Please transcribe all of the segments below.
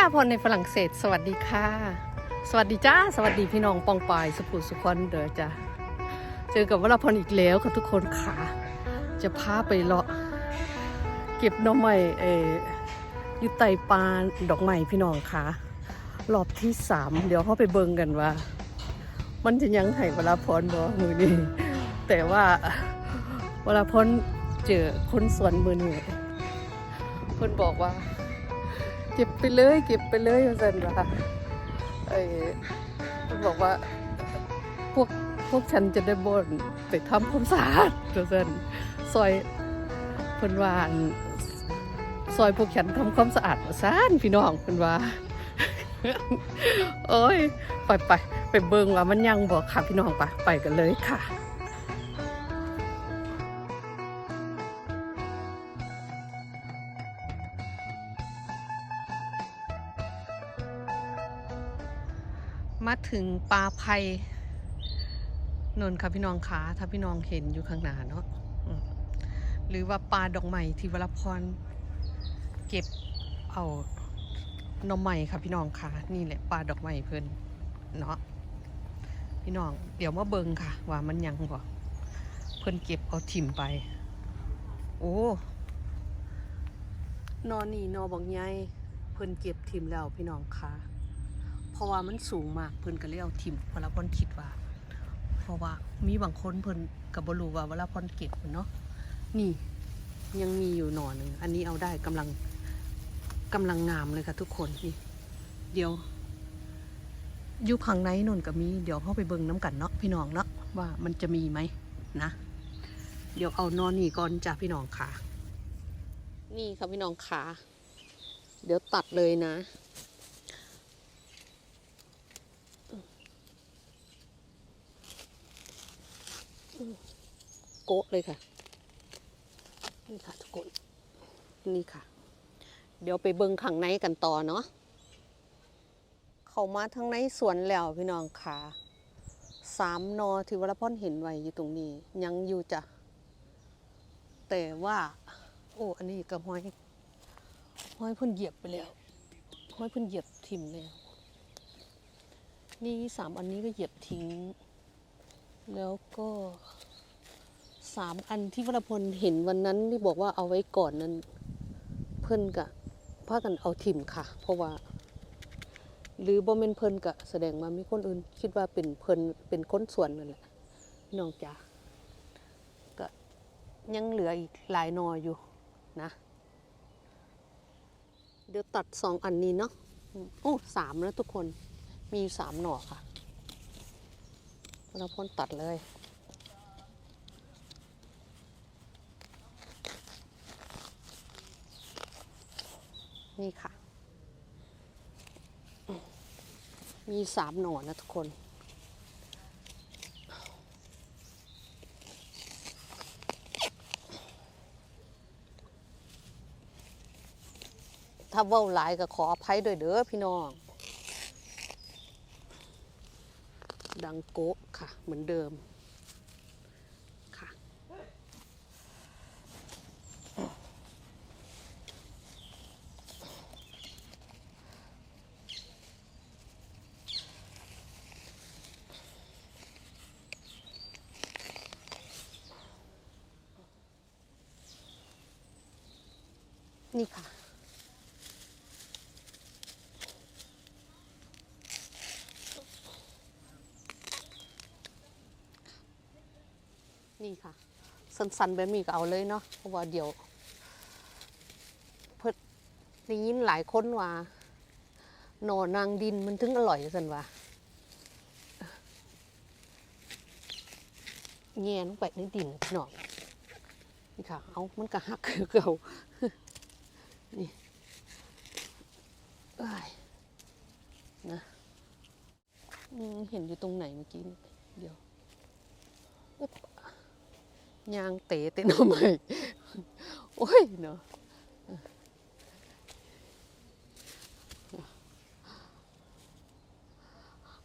ลาพรในฝรั่งเศส สวัสดีค่ะ สวัสดีจ้า สวัสดีพี่น้องปองปายสุขุสุขอนเด้อจ้าเจอกับวลาพรอีกแล้วค่ะทุกคนค่ะ จะพาไปเลาะ เก็บหน่อไม้เออยู่ไตปานดอกไม้พี่น้องค่ะ รอบที่สามเดี๋ยวเขาไปเบิ่งกันว่า มันจะยังให้เวลาพรบ่มือนี้แต่ว่าเวลาพรเจอคนสวนมือนี้เพิ่นบอกว่า ก็บไปเลยเก็บไปเลยว่าซั่นว่าเออบอกว่าพวกพวกฉันจะได้บ่นไปทำความสะอาดว่าซั่นซอยเพิ่นว่านซอยพวกฉันทำความสะอาดว่าซ่านพี่น้องเพิ่นว่าโอ้ยไปไปไปเบิ่งว่ามันยังบอกค่ะพี่น้องไปไปกันเลยค่ะ มาถึงปลาไพนนท์ค่ะพี่น้องคะถ้าพี่น้องเห็นอยู่ข้างหน้าเนาะหรือว่าปลาดอกไม้ที่วรพรเก็บเอาน่อไม้ค่ะพี่น้องคะนี่แหละปลาดอกไม้เพิ่นเนาะพี่น้องเดี๋ยวมาเบิงค่ะ ว่ามันยังบ่เพิ่นเก็บเอาถิ่มไป โอ้นอนนี่นอบอกใหญ่เพิ่นเก็บถิ่มแล้วพี่น้องคะ ราะว่ามันสูงมากเพิ่นก็เลยเอาถิ่มวลาพรคิดว่า เพราะว่ามีบางคนเพิ่นกับบรู้ว่าเวลาพรเก็บเนาะนี่ยังมีอยู่หน่อหนึ่งอันนี้เอาได้กำลังกำลังงามเลยค่ะทุกคนนี่เดี๋ยวอยู่ข้างในนนก็มี เดี๋ยวเข้าไปเบิ่งน้ำกันเนาะพี่น้องเนาะว่ามันจะมีไหมนะ เดี๋ยวเอานอนนี่ก่อนจ้ะพี่น้องค่ะ นี่ค่ะพี่น้องค่ะ เดี๋ยวตัดเลยนะ โกะเลยค่ะ นี่ค่ะทุกคน นี่ค่ะ เดี๋ยวไปเบิ่งข้างในกันต่อเนาะ เข้ามาทั้งในสวนแล้วพี่น้องค่ะ สามนอที่วรพรเห็นไว้อยู่ตรงนี้ ยังอยู่จ้ะ แต่ว่า โอ้ อันนี้ก็ห้อย ห้อยเพิ่นเหยียบไปแล้ว ห้อยเพิ่นเหยียบทิ่มแล้ว นี่สามอันนี้ก็เหยียบทิ้ง แล้วก็สามอันที่วระพลเห็นวันนั้นที่บอกว่าเอาไว้ก่อนนั้น เพิ่นกะพากันเอาถิ่มค่ะ เพราะว่า หรือบ่แม่นเพิ่นกะแสดงมามีคนอื่น คิดว่าเป็นเพิ่นเป็นคนส่วนนั่นแหละน้องจ๋าก็ยังเหลืออีกหลายหนออยู่นะ เดี๋ยวตัดสองอันนี้เนาะโอ้สามแล้วทุกคนมีสามหน่อค่ะ เราพ่นตัดเลย นี่ค่ะ มีสามหน่อนะทุกคนถ้าเว้าหลายก็ขออภัยด้วยเด้อพี่น้อง ดังโกะ ค่ะ เหมือนเดิมค่ะ นี่ค่ะ นี่ค่ะ สันๆแบบนี้ก็เอาเลยเนาะเพราะว่าเดี๋ยวเพิ่นได้ยินหลายคนว่าหนอนางดินมันถึงอร่อยสันว่าแง่ลงไปในดินพี่น้องนี่ค่ะ เอามันก็หักคือเก่านี่เอ้ยนะเห็นอยู่ตรงไหนเมื่อกี้ เดี๋ยวอ๊บ ยางเตะเต้นเอาใหม่โอ้ยเนาะ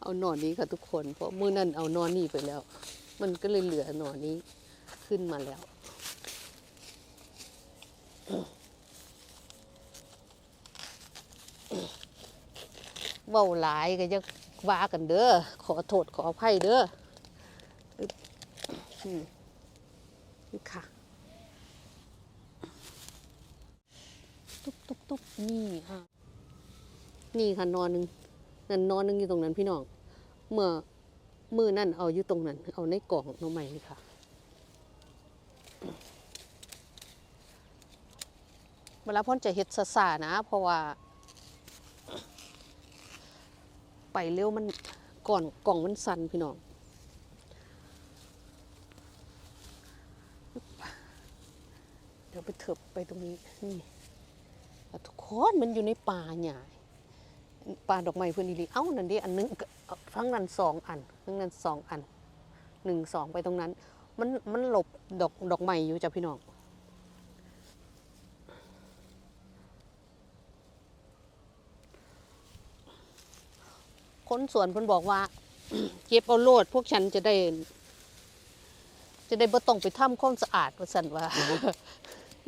เอาหนอนนี้ค่ะทุกคน เพราะเมื่อนั่นเอานอนนี่ไปแล้ว มันก็เลยเหลือหนอนนี้ขึ้นมาแล้วเว้าหลายก็จะว่ากันเด้อ ขอโทษขออภัยเด้อ ค่ะ ตุ๊บตุ๊บตุ๊บนี่ค่ะ นี่ค่ะนอนหนึ่งนั่นนอนหนึ่งอยู่ตรงนั้นพี่น้อง เมื่อมือนั่นเอาอยู่ตรงนั้น เอาในกล่องน้องใหม่นี่ค่ะเวลาพ่อนจะเฮ็ดซาซาๆนะ เพราะว่า ไปเร็วมันก่อนกล่องมันสั่นพี่น้อง เดี๋ยว ไปเถิบไปตรงนี้นี่ทุกคนมันอยู่ในป่าใหญ่ป่าดอกไม้เพื่อนอีหลีเอ้านั่นดิอันหนึงทั้งนั้นสองอันทั้งนั้นสองอันหนึ่งสองไปตรงนั้น มันมันหลบดอกดอกไม้อยู่จ้ะพี่น้องคนสวนเพิ่นบอกว่า เก็บเอาโลด พวกฉันจะได้ จะได้บ่ต้องไปทำความสะอาดว่าซั่นว่า เพ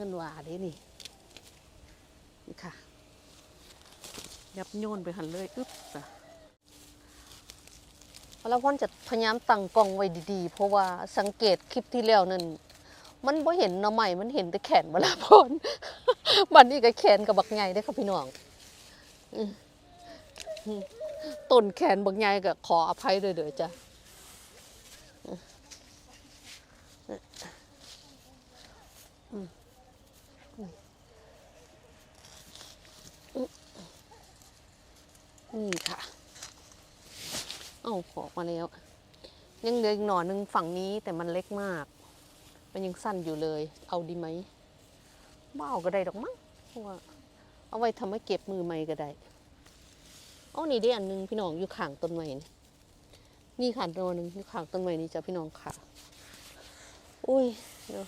ิ่นว่าเด้นี่ นี่ค่ะ ยับโยนไปหันเลยอึ๊บจ้ะแล้วพ่อนจะพยายามตั้งกล้องไว้ดีๆ เพราะว่าสังเกตคลิปที่แล้วนั่นมันบ่เห็นหน่อใหม่มันเห็นแต่แขนเวลาพ่นบันนี้ก็แขนกับบักใหญ่ได้ค่ะพี่น้อง ต้นแขนบักใหญ่ก็ขออภัยด้วยเด้อจ้ะนี่ค่ะ เอาออมาแล้ว ยังเหลืออีกหน่อหนึ่งฝั่งนี้แต่มันเล็กมาก มันยังสั้นอยู่เลย เอาดีไหมบ้าเอาก็ได้ดอกมั้งเพราะว่า เอาไว้ทำให้เก็บมือใหม่ก็ได้ เอานี่ได้อันนึงพี่น้องอยู่ข้างต้นไม้นี่นี่ค่ะตัวหนึ่งอยู่ข้างต้นไม้นี่จ้ะพี่น้องค่ะ อุ้ยเดี๋ยว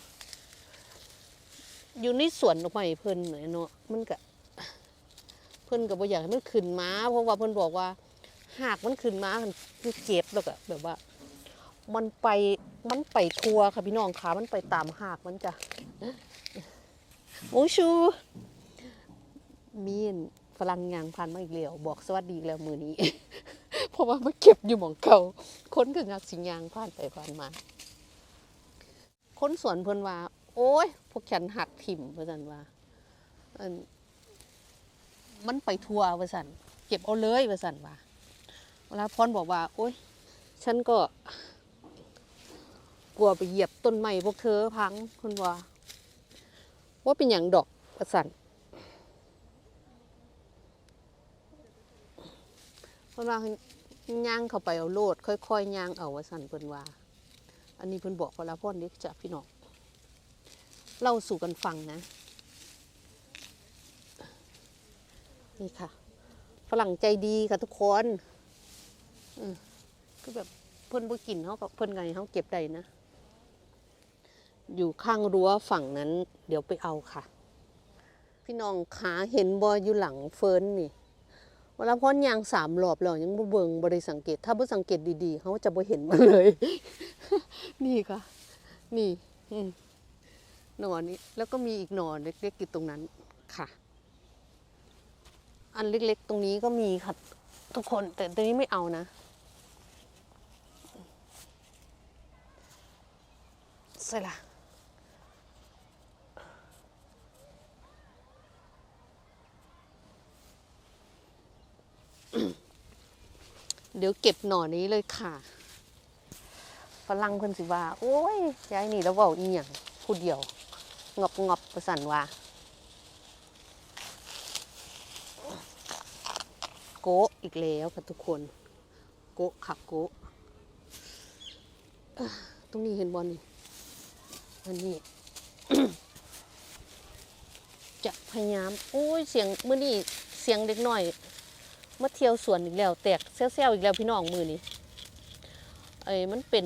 อยู่ในสวนดอกไม้เพิ่นหน่อยเนาะมันก็เพิ่นก็บ่อยากให้มันขึ้นมาเพราะว่าเพิ่นบอกว่า หากมันขึ้นมามันคือเจ็บแล้วก็แบบว่า มันไปมันไปทัวค่ะพี่น้องค่ะมันไปตามหากมันจะโอ้ชู มีนฝรั่งยางพันมาอีกแล้วบอกสวัสดีแล้วมือนี้ เพราะว่ามาเก็บอยู่หมองเก่าคนก็งักสิยางผ่านไปผ่านมาคนสวนเพิ่นว่า โอ้ย พวกฉันหักถิ่มเพิ่นว่ามันไปทัวร์ว่าสันเก็บเอาเลยว่าสันว่าเวลาพรบอกว่า โอ๊ยฉันก็กลัวไปเหยียบต้นไม้พวกเธอพังคุณว่าว่าเป็นอย่างดอกว่าสัน พราะว่าย่างเข้าไปเอาโลด ค่อยๆย่างเอาว่าสันเพิ่นว่า อันนี้เพิ่นบอกเวลาพ่อเด็กจะพี่น้องเล่าสู่กันฟังนะ นี่ค่ะ ฝรั่งใจดีค่ะทุกคนอืมก็แบบเพิ่นบ่กินเขาก็เพิ่นไงเขาเก็บได้นะ อยู่ข้างรั้วฝั่งนั้น เดี๋ยวไปเอาค่ะ พี่น้องขาเห็นบอยอยู่หลังเฟิร์นนี่ เวลาพ้นยางสามรอบแล้วยังบ่เบิงบ่ได้สังเกต ถ้าบ่สังเกตดีๆเขาจะบ่เห็นมันเลย นี่ค่ะ นี่หนอนนี้ แล้วก็มีอีกหนอนเล็กๆอยู่ตรงนั้นค่ะ อันเล็กๆ ตรงนี้ก็มีค่ะ ทุกคนแต่ตรงนี้ไม่เอานะใส่ละ เดี๋ยวเก็บหน่อนี้เลยค่ะฝรั่งเพิ่นสิว่า โอ้ยยายนี่แล้วเว้าอีหยังผู้เดียวงอบงอบประสันว่าโกะอีกแล้วค่ะทุกคน โกะค่ะโกะตรงนี้เห็นบอลนี่อันนี้จะพยายาม โอ้ย เสียงเมื่อนี้เสียงเด็กหน้อย มาเที่ยวสวนอีกแล้ว แตกเซี่ยวๆอีกแล้วพี่น้องมือนี่ไอ้มันเป็น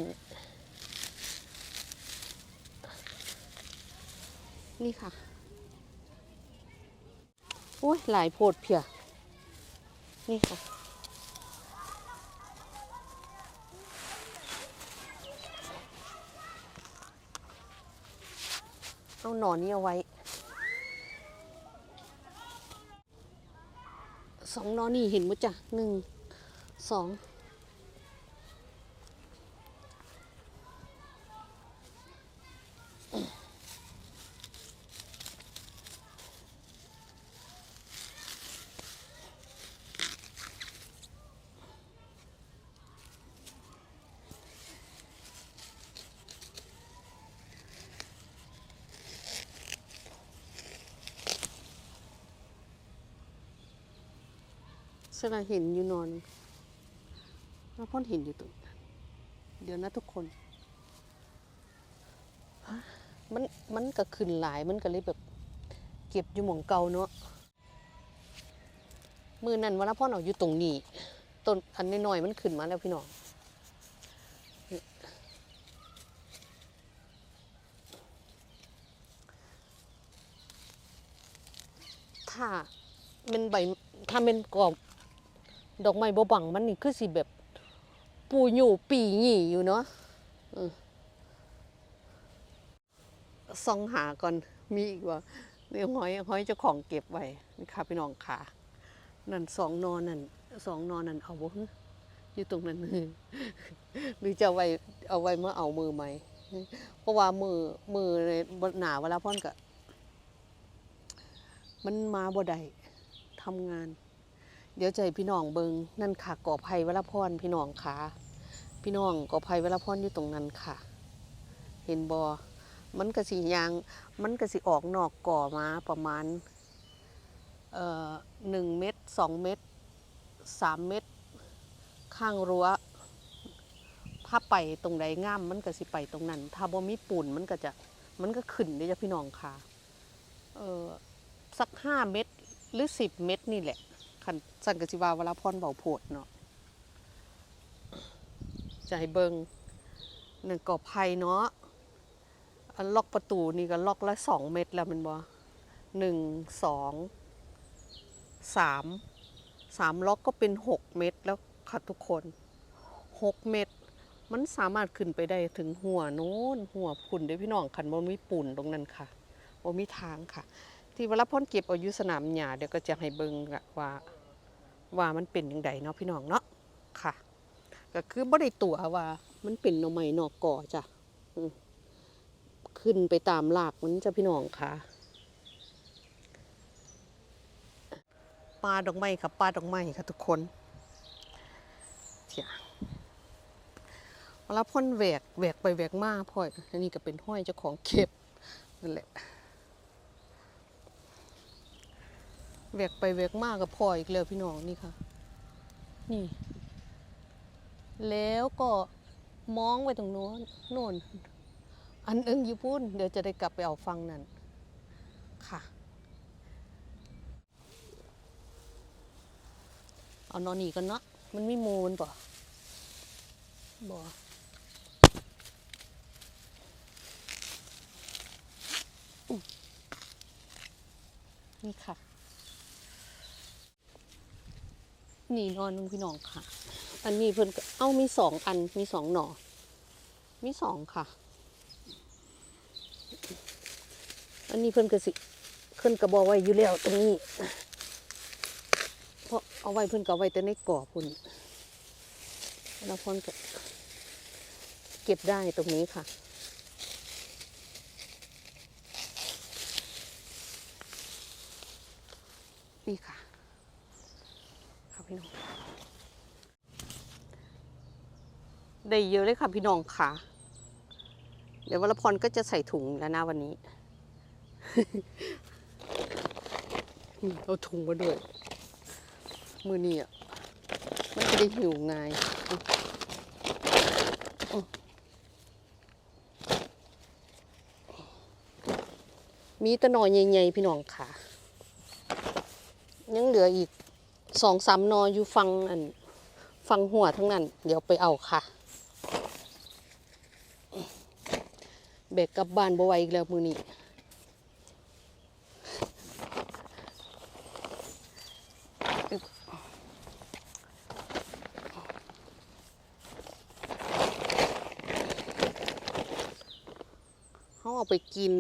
นี่ค่ะโอ้ยหลายโพดเพียนี่ค่ะเอาหนอนนี้เอาไว้ สองนอนี่เห็นมั้จ้ะหนึ่งสอง สระเห็นอยู่นอนแล้วพ่อนเห็นอยู่ตรงเดี๋ยวนะทุกคน มันมันก็ขึ้นหลายมันก็เลยแบบ เก็บอยู่หมองเก่าเนาะมือนั้นวันละพ่อนออยู่ตรงนี้ต้นอันน้อยๆมันขึ้นมาแล้วพี่น้องถ้าเป็นใบถ้าเป็นกรอบ ดอกไม้บ่บังมันนี่คือสิแบบ ปูอยู่ปีหยี่อยู่เนาะเออซองหาก่อนมีอีกว่าเนี่ยหอยหอยเจ้าของเก็บไว้นี่ค่ะพี่น้องค่ะนั่นสองนอนนั่นสองนอนนั่นเอาบ่อยู่ตรงนั้นหรือจะเอาไว้เอาไว้เมื่อเอามือไหมเพราะว่ามือมือในบนหนาเวลาพ่อนก็มันมาบ่ได้ทำงาน เดี๋ยวใจพี่น้องเบิงนั่นค่ะก่อภัยวรพรพี่น้องค่ะ พี่น้องก่อภัยวรพรอยู่ตรงนั้นค่ะ เห็นบอมันกระสียาง มันกระสีออกนอกก่อมาประมาณเอ่อหนึ่งเมตรสองเมตรสามเมตรข้างรั้วถ้าไปตรงใดง่ามมันก็สิไปตรงนั้น ถ้าบ่มีปูนมันก็จะมันก็ขึ้นได้จ้ะพี่น้องค่ะเออสักห้าเมตรหรือสิบเมตรนี่แหละ คันสันกสิวาวลาพรเบาโพดเนาะจะให้เบิงหนึ่งกอบไผ่เนาะอันล็อกประตูนี่ก็ล็อกละสองเมตรแล้วมันบ่หนึ่งสองสามสามล็อกก็เป็นหกเมตรแล้วค่ะทุกคนหกเมตรมันสามารถขึ้นไปได้ถึงหัวโน้นหัวพุ่นเด้พี่น้องคันบ่มีปูนตรงนั้นค่ะบ่มีทางค่ะ ที่เวลาพ่นเก็บเอายุสนามหญ้าเดี๋ยวก็จะให้เบิ่งว่า ว่ามันเป็นยังไงเนาะพี่น้องเนาะค่ะก็คือบ่ได้ตัวว่า มันเป็นหน่อไม้นอกก่อจ้ะขึ้นไปตามรากมันจะพี่น้องค่ะปลาดอกไม้ค่ะปลาดอกไม้ค่ะทุกคนเถียเวลาพ่นแหวกแหวกไปแหวกมาพ่อยอันนี้ก็เป็นห้อยเจ้าของเก็บนั่นแหละ แวกไปแวกมากกับพ่ออีกแล้วพี่น้องนี่ค่ะ นี่ แล้วก็มองไปตรงโน้นโน่น อันเอิงอยู่พุ่นเดี๋ยวจะได้กลับไปเอาฟังนั่นค่ะ เอานอนนี่กันเนาะมันไม่มูลป่ะบ่นี่ค่ะ นี่นอนนึงพี่น้องค่ะ อันนี้เพิ่นเอ้ามีสองอันมีสองหน่อ มีสองค่ะ อันนี้เพิ่นก็สิเพิ่นก็บอกไว้อยู่แล้วตรงนี้ เพราะเอาไว้เพิ่นก็เอไว้แต่ในกรอบพุ่นแล้วเพิ่นก็เก็บได้ตรงนี้ค่ะนี่ค่ะ พี่น้อง ได้เยอะเลยค่ะพี่น้องค่ะ เดี๋ยววรพรก็จะใส่ถุงแล้วนะวันนี้ เอาถุงมาด้วย มือนี่อะไมันจะได้หิวไงมีตะนอยใหญ่ๆพี่น้องค่ะ ยังเหลืออีก สองสามนออยู่ฟังอันฟังหัวทั้งนั้น เดี๋ยวไปเอาค่ะเบกกลับบ้านบ่ไหวอีกแล้วมือนี้เขาเอาไปกิน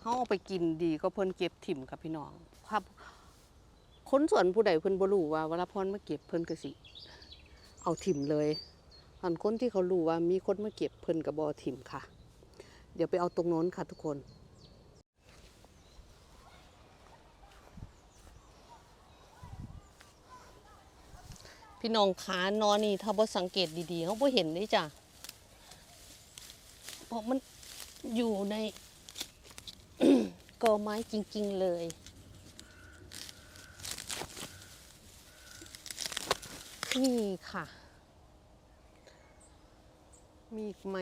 เฮาเอาไปกินดีก็เพิ่นเก็บถิ่มกับพี่น้อง คนสวนผู้ใดเพิ่นบ่รู้ว่าเวลาพรมาเก็บเพิ่นก็สิ เอาถิ่มเลยอันคนที่เขารู้ว่ามีคนมาเก็บเพิ่นก็บ่ถิ่มค่ะ เดี๋ยวไปเอาตรงโน้นค่ะทุกคนพี่น้องขานอนนี่ถ้าบ่สังเกตดีๆเขาบ่เห็นเลยจ้ะเพราะมันอยู่ในกอไม้จริง ๆ เลย นี่ค่ะ มีอีกไหม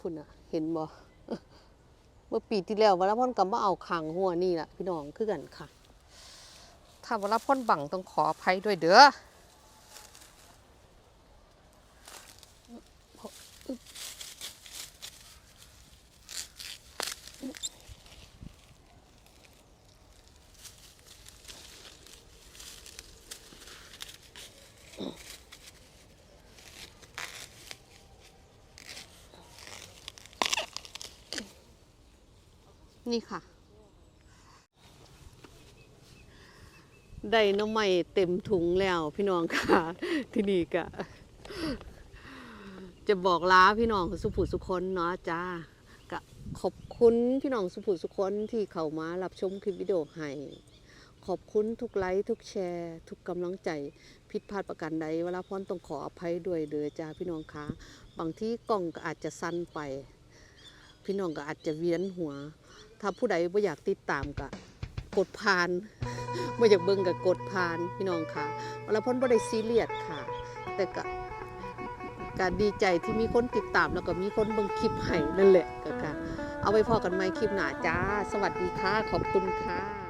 คุณอะเห็นบ่เมื่อปีที่แล้ววรพรก็มาเอาขังหัวนี่แหละพี่น้องคือกันค่ะ ถ้าวรพรบังต้องขออภัยด้วยเด้อ นี่ค่ะ ได้น้ำใหม่เต็มถุงแล้วพี่น้องค่ะ ที่นี่ก็จะบอกลาพี่น้องสุภุสุคนเนาะจ้าก็ขอบคุณพี่น้องสุภุสุคนที่เข้ามารับชมคลิปวิดีโอให้ขอบคุณทุกไลค์ทุกแชร์ ทุกกำลังใจ ผิดพลาดประการใดเวลาพรต้องขออภัยด้วยเด้อจ้าพี่น้องคะบางที่กล้องก็อาจจะสั้นไป พี่น้องก็อาจจะเวียนหัว ถ้าผู้ใดไม่อยากติดตามก็กดผ่านไม่อยากเบิ่งก็กดผ่านพี่น้องค่ะแลาพ้นบ่ได้ซีเรียสค่ะ แต่ก็การดีใจที่มีคนติดตามแล้วก็มีคนเบิ่งคลิปให้นั่นแหละก็ค่ะเอาไว้พอกันไหมคลิปหน้าจ้า สวัสดีค่ะ ขอบคุณค่ะ